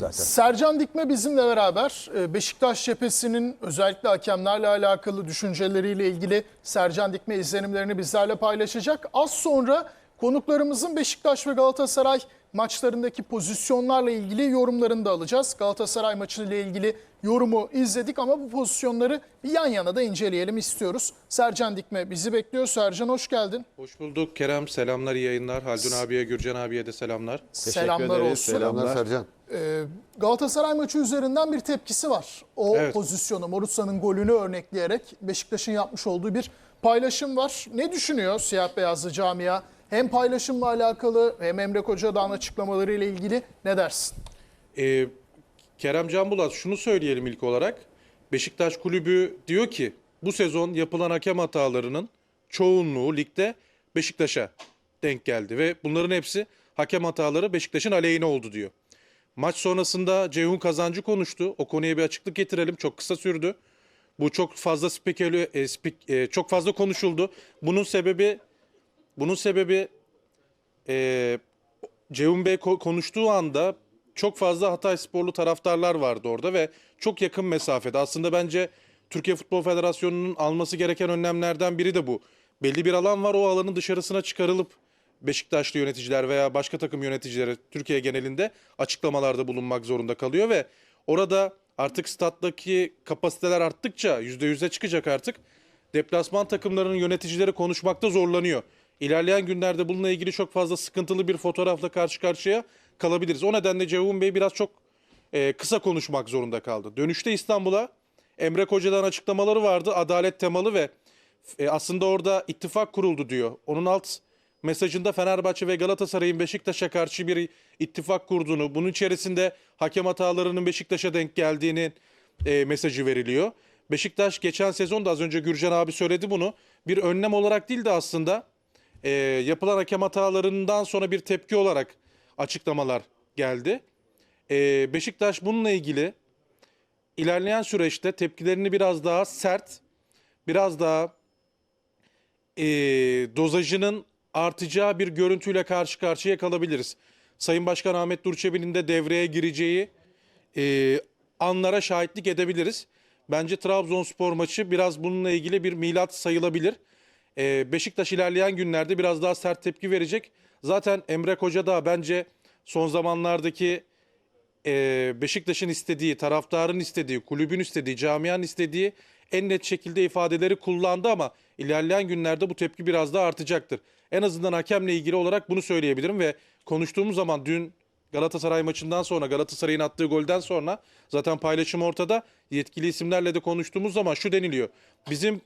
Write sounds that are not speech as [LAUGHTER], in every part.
zaten. Sercan Dikme bizimle beraber Ee, Beşiktaş cephesinin özellikle hakemlerle alakalı düşünceleriyle ilgili Sercan Dikme izlenimlerini bizlerle paylaşacak. Az sonra konuklarımızın Beşiktaş ve Galatasaray maçlarındaki pozisyonlarla ilgili yorumlarını da alacağız. Galatasaray maçıyla ilgili yorumu izledik ama bu pozisyonları bir yan yana da inceleyelim istiyoruz. Sercan Dikme bizi bekliyor. Sercan hoş geldin. Hoş bulduk Kerem. Selamlar, iyi yayınlar. Haldun abiye, Gürcan abiye de selamlar. Selamlar ederiz. olsun. Selamlar Sercan. Ee, Galatasaray maçı üzerinden bir tepkisi var. O Evet. pozisyonu Morutsa'nın golünü örnekleyerek Beşiktaş'ın yapmış olduğu bir paylaşım var. Ne düşünüyor siyah beyazlı camia? Hem paylaşımla alakalı hem Emre Kocadağ'ın açıklamalarıyla ilgili ne dersin? Ee, Kerem Canbulat şunu söyleyelim ilk olarak. Beşiktaş Kulübü diyor ki bu sezon yapılan hakem hatalarının çoğunluğu ligde Beşiktaş'a denk geldi. Ve bunların hepsi hakem hataları Beşiktaş'ın aleyhine oldu diyor. Maç sonrasında Ceyhun Kazancı konuştu. O konuya bir açıklık getirelim. Çok kısa sürdü. Bu çok fazla spekülü, e, spek- e, çok fazla konuşuldu. Bunun sebebi bunun sebebi e, Ceyhun Bey ko- konuştuğu anda çok fazla Hatay sporlu taraftarlar vardı orada ve çok yakın mesafede. Aslında bence Türkiye Futbol Federasyonu'nun alması gereken önlemlerden biri de bu. Belli bir alan var o alanın dışarısına çıkarılıp Beşiktaşlı yöneticiler veya başka takım yöneticileri Türkiye genelinde açıklamalarda bulunmak zorunda kalıyor ve orada artık stat'taki kapasiteler arttıkça %100'e çıkacak artık. Deplasman takımlarının yöneticileri konuşmakta zorlanıyor. İlerleyen günlerde bununla ilgili çok fazla sıkıntılı bir fotoğrafla karşı karşıya kalabiliriz. O nedenle Ceyhun Bey biraz çok e, kısa konuşmak zorunda kaldı. Dönüşte İstanbul'a Emre Koca'dan açıklamaları vardı. Adalet temalı ve e, aslında orada ittifak kuruldu diyor. Onun alt mesajında Fenerbahçe ve Galatasaray'ın Beşiktaş'a karşı bir ittifak kurduğunu, bunun içerisinde hakem hatalarının Beşiktaş'a denk geldiğini e, mesajı veriliyor. Beşiktaş geçen sezon da az önce Gürcan abi söyledi bunu. Bir önlem olarak değil de aslında e, yapılan hakem hatalarından sonra bir tepki olarak açıklamalar geldi. E, Beşiktaş bununla ilgili ilerleyen süreçte tepkilerini biraz daha sert, biraz daha e, dozajının artacağı bir görüntüyle karşı karşıya kalabiliriz. Sayın Başkan Ahmet Durçebi'nin de devreye gireceği e, anlara şahitlik edebiliriz. Bence Trabzonspor maçı biraz bununla ilgili bir milat sayılabilir. E, Beşiktaş ilerleyen günlerde biraz daha sert tepki verecek. Zaten Emre Koca da bence son zamanlardaki e, Beşiktaş'ın istediği, taraftarın istediği, kulübün istediği, camianın istediği en net şekilde ifadeleri kullandı ama ilerleyen günlerde bu tepki biraz daha artacaktır. En azından hakemle ilgili olarak bunu söyleyebilirim ve konuştuğumuz zaman dün Galatasaray maçından sonra Galatasaray'ın attığı golden sonra zaten paylaşım ortada. Yetkili isimlerle de konuştuğumuz zaman şu deniliyor. Bizim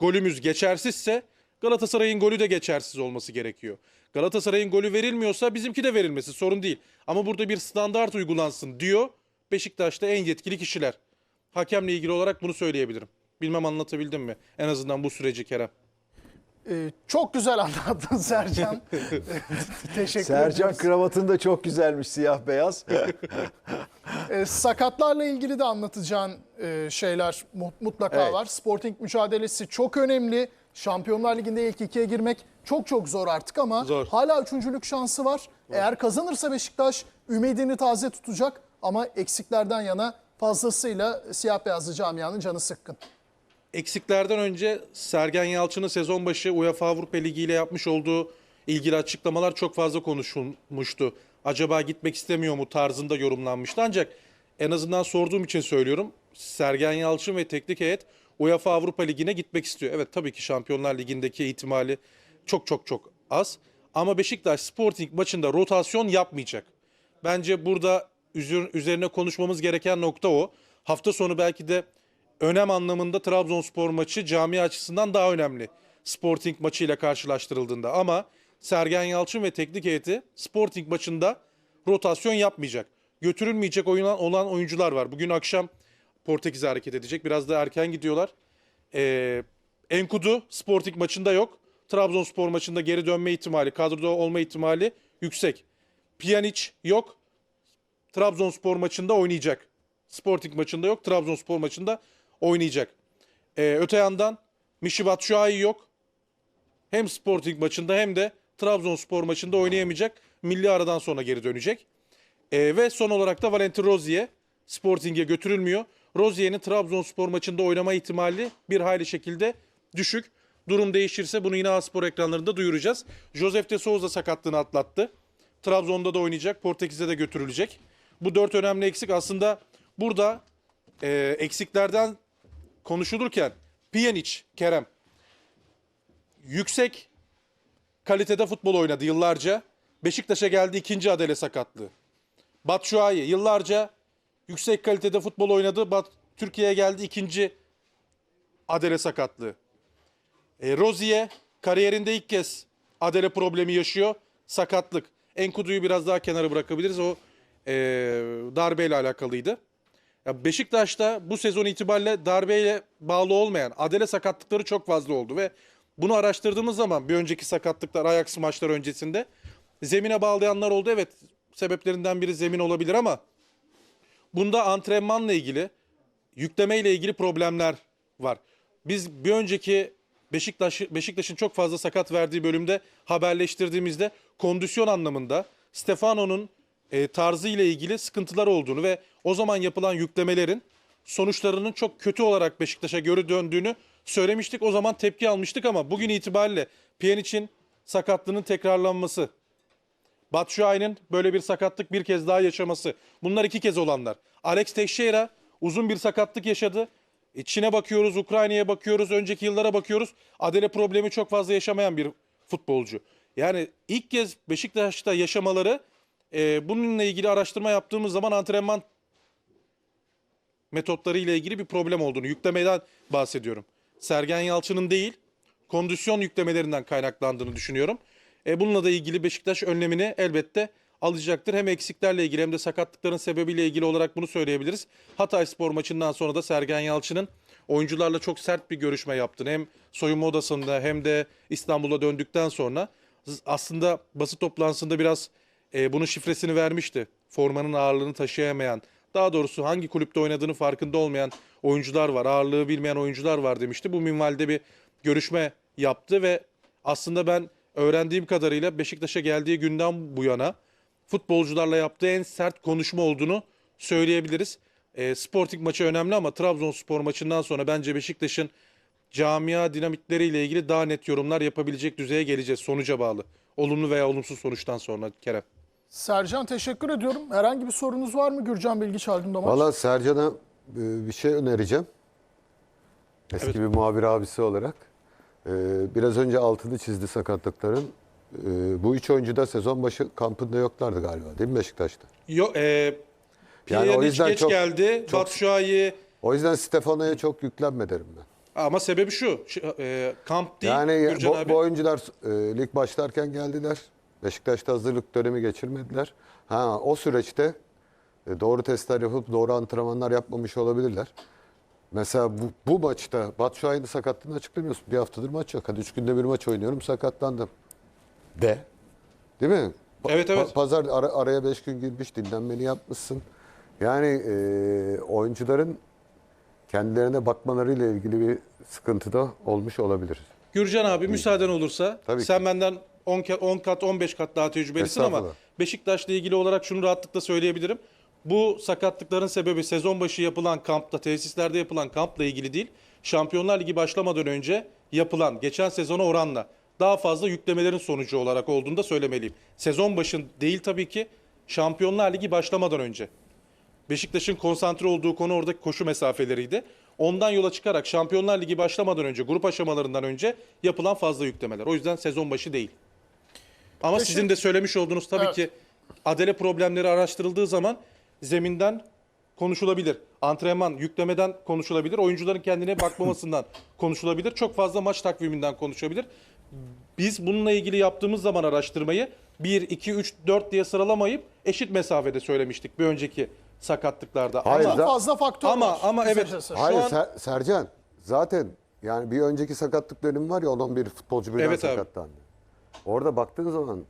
golümüz geçersizse Galatasaray'ın golü de geçersiz olması gerekiyor. Galatasaray'ın golü verilmiyorsa bizimki de verilmesi sorun değil. Ama burada bir standart uygulansın diyor Beşiktaş'ta en yetkili kişiler. Hakemle ilgili olarak bunu söyleyebilirim. Bilmem anlatabildim mi? En azından bu süreci Kerem. Ee, çok güzel [LAUGHS] anlattın Sercan. [LAUGHS] Teşekkür Sercan ederiz. kravatın da çok güzelmiş siyah beyaz. [LAUGHS] E, sakatlarla ilgili de anlatacağın e, şeyler mu- mutlaka Evet. var. Sporting mücadelesi çok önemli. Şampiyonlar Ligi'nde ilk ikiye girmek çok çok zor artık ama Zor. hala üçüncülük şansı var. Eğer kazanırsa Beşiktaş ümidini taze tutacak ama eksiklerden yana fazlasıyla siyah beyazlı camianın canı sıkkın. Eksiklerden önce Sergen Yalçın'ın sezon başı UEFA Avrupa Ligi ile yapmış olduğu ilgili açıklamalar çok fazla konuşulmuştu. Acaba gitmek istemiyor mu tarzında yorumlanmıştı. Ancak en azından sorduğum için söylüyorum. Sergen Yalçın ve teknik heyet UEFA Avrupa Ligi'ne gitmek istiyor. Evet tabii ki Şampiyonlar Ligi'ndeki ihtimali çok çok çok az. Ama Beşiktaş Sporting maçında rotasyon yapmayacak. Bence burada üzerine konuşmamız gereken nokta o. Hafta sonu belki de önem anlamında Trabzonspor maçı cami açısından daha önemli. Sporting maçıyla karşılaştırıldığında ama Sergen Yalçın ve teknik heyeti Sporting maçında rotasyon yapmayacak. Götürülmeyecek oyuna- olan oyuncular var. Bugün akşam Portekiz'e hareket edecek. Biraz da erken gidiyorlar. Ee, Enkudu Sporting maçında yok. Trabzonspor maçında geri dönme ihtimali, kadroda olma ihtimali yüksek. Pjanic yok. Trabzonspor maçında oynayacak. Sporting maçında yok. Trabzonspor maçında oynayacak. Ee, öte yandan Mişi Batshuayi yok. Hem Sporting maçında hem de Trabzonspor maçında oynayamayacak. Milli aradan sonra geri dönecek. E, ve son olarak da Valentin Rozier Sporting'e götürülmüyor. Rozier'in Trabzonspor maçında oynama ihtimali bir hayli şekilde düşük. Durum değişirse bunu yine spor ekranlarında duyuracağız. Josef de Souza sakatlığını atlattı. Trabzon'da da oynayacak, Portekiz'e de götürülecek. Bu dört önemli eksik aslında burada e, eksiklerden konuşulurken Pjanic, Kerem yüksek kalitede futbol oynadı yıllarca. Beşiktaş'a geldi ikinci adele sakatlığı. Batshuayi yıllarca yüksek kalitede futbol oynadı. Bat Türkiye'ye geldi ikinci adele sakatlığı. E, Rozier kariyerinde ilk kez adele problemi yaşıyor. Sakatlık. Enkudu'yu biraz daha kenara bırakabiliriz. O e, darbeyle alakalıydı. Ya Beşiktaş'ta bu sezon itibariyle darbeyle bağlı olmayan adele sakatlıkları çok fazla oldu ve bunu araştırdığımız zaman bir önceki sakatlıklar Ajax maçlar öncesinde zemine bağlayanlar oldu. Evet sebeplerinden biri zemin olabilir ama bunda antrenmanla ilgili yüklemeyle ilgili problemler var. Biz bir önceki Beşiktaş Beşiktaş'ın çok fazla sakat verdiği bölümde haberleştirdiğimizde kondisyon anlamında Stefano'nun e, tarzı ile ilgili sıkıntılar olduğunu ve o zaman yapılan yüklemelerin sonuçlarının çok kötü olarak Beşiktaş'a göre döndüğünü söylemiştik. O zaman tepki almıştık ama bugün itibariyle Pjanic'in sakatlığının tekrarlanması, Batshuayi'nin böyle bir sakatlık bir kez daha yaşaması. Bunlar iki kez olanlar. Alex Teixeira uzun bir sakatlık yaşadı. E, Çin'e bakıyoruz, Ukrayna'ya bakıyoruz, önceki yıllara bakıyoruz. Adele problemi çok fazla yaşamayan bir futbolcu. Yani ilk kez Beşiktaş'ta yaşamaları e, bununla ilgili araştırma yaptığımız zaman antrenman metotları ile ilgili bir problem olduğunu, yüklemeden bahsediyorum. Sergen Yalçın'ın değil, kondisyon yüklemelerinden kaynaklandığını düşünüyorum. E, bununla da ilgili Beşiktaş önlemini elbette alacaktır. Hem eksiklerle ilgili hem de sakatlıkların sebebiyle ilgili olarak bunu söyleyebiliriz. Hatay Spor maçından sonra da Sergen Yalçın'ın oyuncularla çok sert bir görüşme yaptığını hem soyunma odasında hem de İstanbul'a döndükten sonra aslında basın toplantısında biraz e, bunun şifresini vermişti. Formanın ağırlığını taşıyamayan, daha doğrusu hangi kulüpte oynadığını farkında olmayan oyuncular var, ağırlığı bilmeyen oyuncular var demişti. Bu minvalde bir görüşme yaptı ve aslında ben öğrendiğim kadarıyla Beşiktaş'a geldiği günden bu yana futbolcularla yaptığı en sert konuşma olduğunu söyleyebiliriz. E, Sporting maçı önemli ama Trabzonspor maçından sonra bence Beşiktaş'ın camia dinamikleriyle ilgili daha net yorumlar yapabilecek düzeye geleceğiz sonuca bağlı. Olumlu veya olumsuz sonuçtan sonra Kerem. Sercan teşekkür ediyorum. Herhangi bir sorunuz var mı Gürcan Bilgi Çaldım Damaç? Valla Sercan'a e, bir şey önereceğim. Eski Evet. bir muhabir abisi olarak. E, Biraz önce altını çizdi sakatlıkların. E, Bu üç oyuncu da sezon başı kampında yoklardı galiba değil mi Beşiktaş'ta? Yo, e, Yani o yüzden geç çok- geldi. çok- Batshuayi O yüzden Stefano'ya çok yüklenme derim ben. ama sebebi şu. şu, e, kamp değil. Yani Gürcan bu, abi. bu oyuncular e, lig başlarken geldiler. Beşiktaş'ta hazırlık dönemi geçirmediler. Ha o süreçte e, doğru testler yapıp doğru antrenmanlar yapmamış olabilirler. Mesela bu, bu maçta Batshuayi'nin sakatlığını açıklamıyorsun. Bir haftadır maç yok. Hadi üç günde bir maç oynuyorum sakatlandım. De. Değil mi? Pa- Evet, evet. pa- pazar ara- araya beş gün girmiş dinlenmeni yapmışsın. Yani e, oyuncuların kendilerine bakmalarıyla ilgili bir sıkıntı da olmuş olabilir. Gürcan abi müsaaden olursa Tabii sen ki. benden 10 kat 10 kat 15 kat daha tecrübelisin ama. Beşiktaş'la ilgili olarak şunu rahatlıkla söyleyebilirim. Bu sakatlıkların sebebi sezon başı yapılan kampta, tesislerde yapılan kampla ilgili değil. Şampiyonlar Ligi başlamadan önce yapılan geçen sezona oranla daha fazla yüklemelerin sonucu olarak olduğunu da söylemeliyim. Sezon başın değil tabii ki Şampiyonlar Ligi başlamadan önce. Beşiktaş'ın konsantre olduğu konu oradaki koşu mesafeleriydi. Ondan yola çıkarak Şampiyonlar Ligi başlamadan önce, grup aşamalarından önce yapılan fazla yüklemeler. O yüzden sezon başı değil. Ama Teşekkür- sizin de söylemiş olduğunuz tabii Evet. ki adele problemleri araştırıldığı zaman zeminden konuşulabilir. Antrenman, yüklemeden konuşulabilir. Oyuncuların kendine bakmamasından [LAUGHS] konuşulabilir. Çok fazla maç takviminden konuşabilir. Biz bununla ilgili yaptığımız zaman araştırmayı 1, 2, 3, 4 diye sıralamayıp eşit mesafede söylemiştik bir önceki sakatlıklarda. Hayır, ama, Çok fazla faktör ama- var. ama evet. kısacası. Şu Hayır an- Ser- Sercan zaten yani bir önceki sakatlık dönemi var ya 11 futbolcu birden Evet abi. sakatlandı. Orada baktığın zaman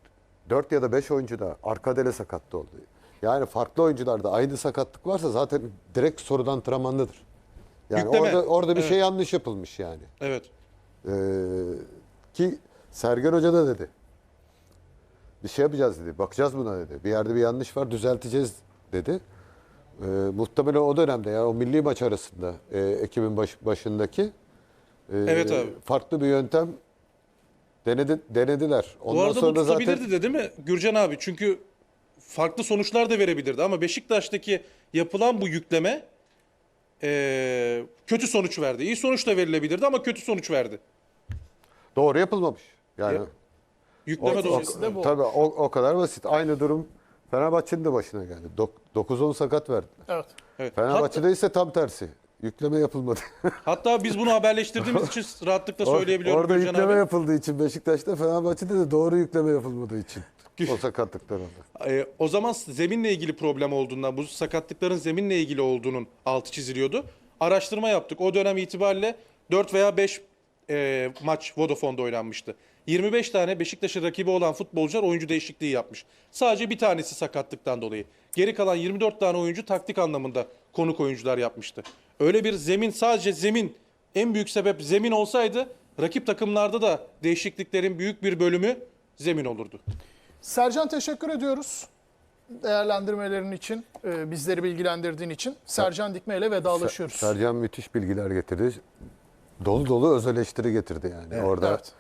4 ya da 5 oyuncu da arka dele sakattı oldu. Yani farklı oyuncularda aynı sakatlık varsa zaten direkt sorudan antrenmandadır. Yani Yükleme. orada orada bir Evet. şey yanlış yapılmış yani. Evet. Ee, ki Sergen Hoca da dedi. bir şey yapacağız dedi. Bakacağız buna dedi. Bir yerde bir yanlış var düzelteceğiz dedi. Ee, muhtemelen o dönemde ya o milli maç arasında e, Ekim'in baş, başındaki e, Evet abi. farklı bir yöntem denedi, denediler. Ondan Bu arada bu sonra tutabilirdi zaten de değil mi Gürcan abi? Çünkü farklı sonuçlar da verebilirdi ama Beşiktaş'taki yapılan bu yükleme eee, kötü sonuç verdi. İyi sonuç da verilebilirdi ama kötü sonuç verdi. doğru yapılmamış. Yani Ya, Yükleme o, de bu. tabii o, o kadar basit. Aynı durum Fenerbahçe'nin de başına geldi. Dok- 9-10 sakat verdi. Evet. Evet. Fenerbahçe'de ise tam tersi. Yükleme yapılmadı. [LAUGHS] Hatta biz bunu haberleştirdiğimiz için rahatlıkla Or- söyleyebiliyorum Orada Gürcan yükleme abi. yapıldığı için Beşiktaş'ta Fenerbahçe'de de doğru yükleme yapılmadığı için. o sakatlıklar oldu. Ee, o zaman zeminle ilgili problem olduğundan, bu sakatlıkların zeminle ilgili olduğunun altı çiziliyordu. Araştırma yaptık. O dönem itibariyle 4 veya 5 e, maç Vodafone'da oynanmıştı. 25 tane Beşiktaş'ın rakibi olan futbolcular oyuncu değişikliği yapmış. Sadece bir tanesi sakatlıktan dolayı. Geri kalan 24 tane oyuncu taktik anlamında konuk oyuncular yapmıştı. Öyle bir zemin sadece zemin en büyük sebep zemin olsaydı rakip takımlarda da değişikliklerin büyük bir bölümü zemin olurdu. Sercan teşekkür ediyoruz. Değerlendirmelerin için, e, bizleri bilgilendirdiğin için. Sercan Dikme ile vedalaşıyoruz. Sercan müthiş bilgiler getirdi. Dolu dolu öz eleştiri getirdi yani. Orada Evet.